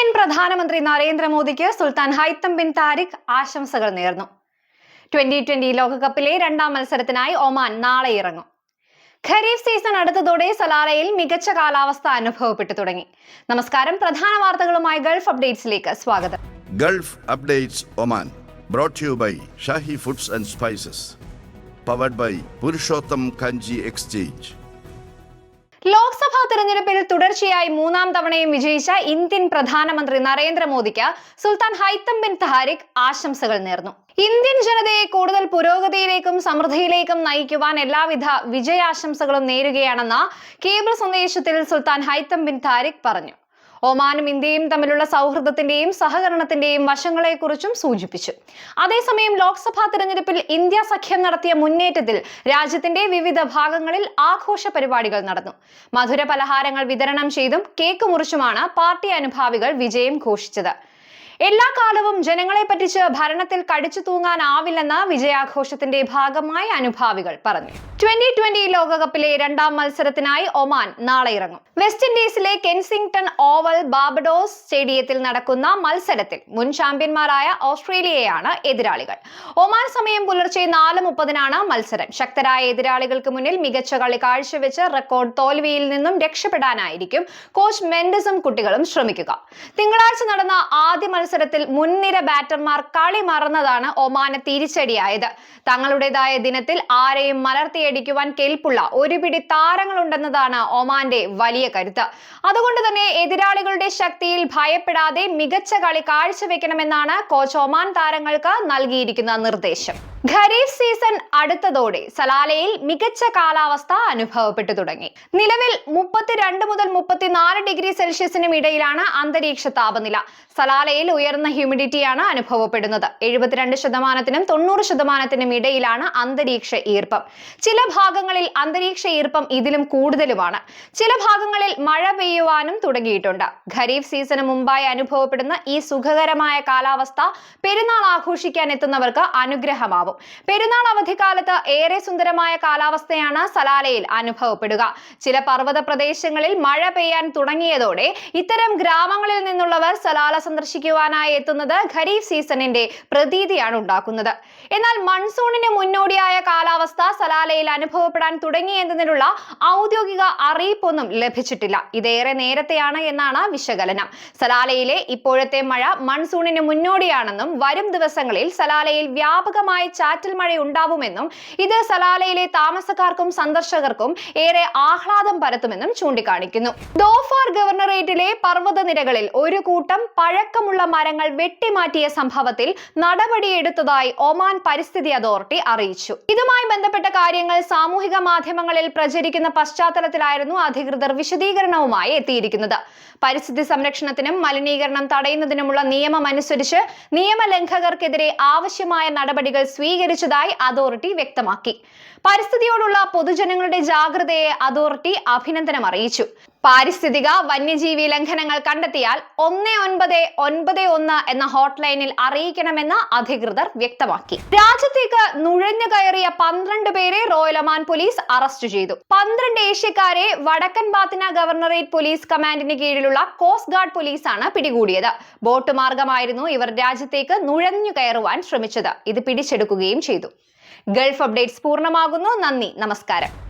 Indian പ്രധാനമന്ത്രി നരേന്ദ്രമോദിക്ക് സുൽത്താൻ Haitham bin Tariq ആശംസകൾ നേർന്നു. ട്വന്റി ട്വന്റി ലോകകപ്പിലെ രണ്ടാം മത്സരത്തിനായി ഒമാൻ നാളെ ഇറങ്ങും. ഖരീഫ് സീസൺ അടുത്തതോടെ സലാലയിൽ മികച്ച കാലാവസ്ഥ അനുഭവപ്പെട്ടു തുടങ്ങി. നമസ്കാരം പ്രധാന വാർത്തകളുമായി ഗൾഫ് അപ്ഡേറ്റ്സിലേക്ക് സ്വാഗതം. Gulf updates Oman brought you by Shahi foods and spices powered by Purushottam Kanji exchange. Lok Sabha തെരഞ്ഞെടുപ്പിൽ തുടർച്ചയായി മൂന്നാം തവണയും വിജയിച്ച ഇന്ത്യൻ പ്രധാനമന്ത്രി നരേന്ദ്രമോദിക്ക് സുൽത്താൻ ഹൈത്തം ബിൻ തഹാരിഖ് ആശംസകൾ നേർന്നു. ഇന്ത്യൻ ജനതയെ കൂടുതൽ പുരോഗതിയിലേക്കും സമൃദ്ധിയിലേക്കും നയിക്കുവാൻ എല്ലാവിധ വിജയാശംസകളും നേരുകയാണെന്ന കേബിൾ സന്ദേശത്തിൽ സുൽത്താൻ ഹൈത്തം ബിൻ താരിഖ് പറഞ്ഞു. ഒമാനും ഇന്ത്യയും തമ്മിലുള്ള സൗഹൃദത്തിന്റെയും സഹകരണത്തിന്റെയും വശങ്ങളെക്കുറിച്ചും സൂചിപ്പിച്ചു. അതേസമയം ലോക്സഭാ തെരഞ്ഞെടുപ്പിൽ ഇന്ത്യ സഖ്യം നടത്തിയ മുന്നേറ്റത്തിൽ രാജ്യത്തിന്റെ വിവിധ ഭാഗങ്ങളിൽ ആഘോഷ പരിപാടികൾ നടന്നു. മധുര പലഹാരങ്ങൾ വിതരണം ചെയ്തും കേക്ക് മുറിച്ചുമാണ് പാർട്ടി അനുഭാവികൾ വിജയം ഘോഷിച്ചത്. എല്ലാ കാലവും ജനങ്ങളെ പറ്റിച്ച് ഭരണത്തിൽ കടിച്ചു തൂങ്ങാനാവില്ലെന്ന് വിജയാഘോഷത്തിന്റെ ഭാഗമായി അനുഭാവികൾ പറഞ്ഞു. ട്വന്റി ട്വന്റി ലോകകപ്പിലെ രണ്ടാം മത്സരത്തിനായി ഒമാൻ നാളെ ഇറങ്ങും. വെസ്റ്റ് ഇൻഡീസിലെ കെൻസിംഗ്ടൺ ഓവൽ ബാബഡോസ് സ്റ്റേഡിയത്തിൽ നടക്കുന്ന മത്സരത്തിൽ മുൻ ചാമ്പ്യന്മാരായ ഓസ്ട്രേലിയയാണ് എതിരാളികൾ. ഒമാൻ സമയം പുലർച്ചെ നാല് മുപ്പതിനാണ് മത്സരം. ശക്തരായ എതിരാളികൾക്ക് മുന്നിൽ മികച്ച കളി കാഴ്ചവെച്ച് റെക്കോർഡ് തോൽവിയിൽ നിന്നും രക്ഷപ്പെടാനായിരിക്കും കോച്ച് മെൻഡസും കുട്ടികളും ശ്രമിക്കുക. തിങ്കളാഴ്ച നടന്ന ആദ്യ മത്സരത്തിൽ മുൻനിര ബാറ്റർമാർ കളി മറന്നതാണ് ഒമാന് തിരിച്ചടിയായത്. തങ്ങളുടേതായ ദിനത്തിൽ ആരെയും മലർത്തിയടിക്കുവാൻ കെൽപ്പുള്ള ഒരു പിടി താരങ്ങളുണ്ടെന്നതാണ് ഒമാന്റെ വലിയ കരുത്ത്. അതുകൊണ്ട് തന്നെ എതിരാളികളുടെ ശക്തിയിൽ ഭയപ്പെടാതെ മികച്ച കളി കാഴ്ചവെക്കണമെന്നാണ് കോച്ച് ഒമാൻ താരങ്ങൾക്ക് നൽകിയിരിക്കുന്ന നിർദ്ദേശം. ഖരീഫ് സീസൺ അടുത്തതോടെ സലാലയിൽ മികച്ച കാലാവസ്ഥ അനുഭവപ്പെട്ടു തുടങ്ങി. നിലവിൽ മുപ്പത്തിരണ്ട് മുതൽ മുപ്പത്തിനാല് ഡിഗ്രി സെൽഷ്യസിനും ഇടയിലാണ് അന്തരീക്ഷ താപനില. സലാലയിൽ ഉയർന്ന ഹ്യൂമിഡിറ്റിയാണ് അനുഭവപ്പെടുന്നത്. എഴുപത്തിരണ്ട് ശതമാനത്തിനും തൊണ്ണൂറ് ശതമാനത്തിനും ഇടയിലാണ് അന്തരീക്ഷ ഈർപ്പം. ചില ഭാഗങ്ങളിൽ അന്തരീക്ഷ ഈർപ്പം ഇതിലും കൂടുതലുമാണ്. ചില ഭാഗങ്ങളിൽ മഴ പെയ്യുവാനും തുടങ്ങിയിട്ടുണ്ട്. ഖരീഫ് സീസണ് മുമ്പായി അനുഭവപ്പെടുന്ന ഈ സുഖകരമായ കാലാവസ്ഥ പെരുന്നാൾ ആഘോഷിക്കാൻ എത്തുന്നവർക്ക് അനുഗ്രഹമാവും. പെരുന്നാൾ അവധിക്കാലത്ത് ഏറെ സുന്ദരമായ കാലാവസ്ഥയാണ് സലാലയിൽ അനുഭവപ്പെടുക. ചില പർവത പ്രദേശങ്ങളിൽ മഴ പെയ്യാൻ തുടങ്ങിയതോടെ ഇത്തരം ഗ്രാമങ്ങളിൽ നിന്നുള്ളവർ സലാല സന്ദർശിക്കുവാനായി എത്തുന്നത് ഖരീഫ് സീസണിന്റെ പ്രതീതിയാണ് ഉണ്ടാക്കുന്നത്. എന്നാൽ മൺസൂണിന് മുന്നോടിയായ കാലാവസ്ഥ സലാലയിൽ അനുഭവപ്പെടാൻ തുടങ്ങി എന്നതിനുള്ള ഔദ്യോഗിക അറിയിപ്പൊന്നും ലഭിച്ചിട്ടില്ല. ഇതേറെ നേരത്തെയാണ് എന്നാണ് വിശകലനം. സലാലയിലെ ഇപ്പോഴത്തെ മഴ മൺസൂണിന് മുന്നോടിയാണെന്നും വരും ദിവസങ്ങളിൽ സലാലയിൽ വ്യാപകമായി ചാറ്റൽ മഴ ഉണ്ടാവുമെന്നും ഇത് സലാലയിലെ താമസക്കാർക്കും സന്ദർശകർക്കും ഏറെ ആഹ്ലാദം പരത്തുമെന്നും ചൂണ്ടിക്കാണിക്കുന്നു. ദോഫാർ ഗവർണറേറ്റിലെ പർവത നിരകളിൽ ഒരു കൂട്ടം പഴക്കമുള്ള മരങ്ങൾ വെട്ടിമാറ്റിയ സംഭവത്തിൽ നടപടിയെടുത്തതായി ഒമാൻ പരിസ്ഥിതി അതോറിറ്റി അറിയിച്ചു. ഇതുമായി ബന്ധപ്പെട്ട കാര്യങ്ങൾ സാമൂഹിക മാധ്യമങ്ങളിൽ പ്രചരിക്കുന്ന പശ്ചാത്തലത്തിലായിരുന്നു അധികൃതർ വിശദീകരണവുമായി എത്തിയിരിക്കുന്നത്. പരിസ്ഥിതി സംരക്ഷണത്തിനും മലിനീകരണം തടയുന്നതിനുമുള്ള നിയമം അനുസരിച്ച് നിയമലംഘകർക്കെതിരെ ആവശ്യമായ നടപടികൾ സ്വീകരിച്ചതായി അതോറിറ്റി വ്യക്തമാക്കി. പരിസ്ഥിതിയോടുള്ള പൊതുജനങ്ങളുടെ ജാഗ്രതയെ അതോറിറ്റി അഭിനന്ദനം അറിയിച്ചു. പാരിസ്ഥിതിക വന്യജീവി ലംഘനങ്ങൾ കണ്ടെത്തിയാൽ ഒന്ന് ഒൻപത് ഒൻപത് ഒന്ന് എന്ന ഹോട്ട്ലൈനിൽ അറിയിക്കണമെന്ന് അധികൃതർ വ്യക്തമാക്കി. രാജ്യത്തേക്ക് നുഴഞ്ഞു കയറിയ പന്ത്രണ്ട് പേരെ റോയൽ ഒമാൻ പോലീസ് അറസ്റ്റ് ചെയ്തു. പന്ത്രണ്ട് ഏഷ്യക്കാരെ വടക്കൻ ബാത്തിന ഗവർണറേറ്റ് പോലീസ് കമാൻഡിന് കീഴിലുള്ള കോസ്റ്റ് ഗാർഡ് പോലീസാണ് പിടികൂടിയത്. ബോട്ട് മാർഗമായിരുന്നു ഇവർ രാജ്യത്തേക്ക് നുഴഞ്ഞു കയറുവാൻ ശ്രമിച്ചത്. ഇത് പിടിച്ചെടുക്കുകയും ചെയ്തു. ഗൾഫ് അപ്ഡേറ്റ്സ് പൂർണമാകുന്നു. നന്ദി. നമസ്കാരം.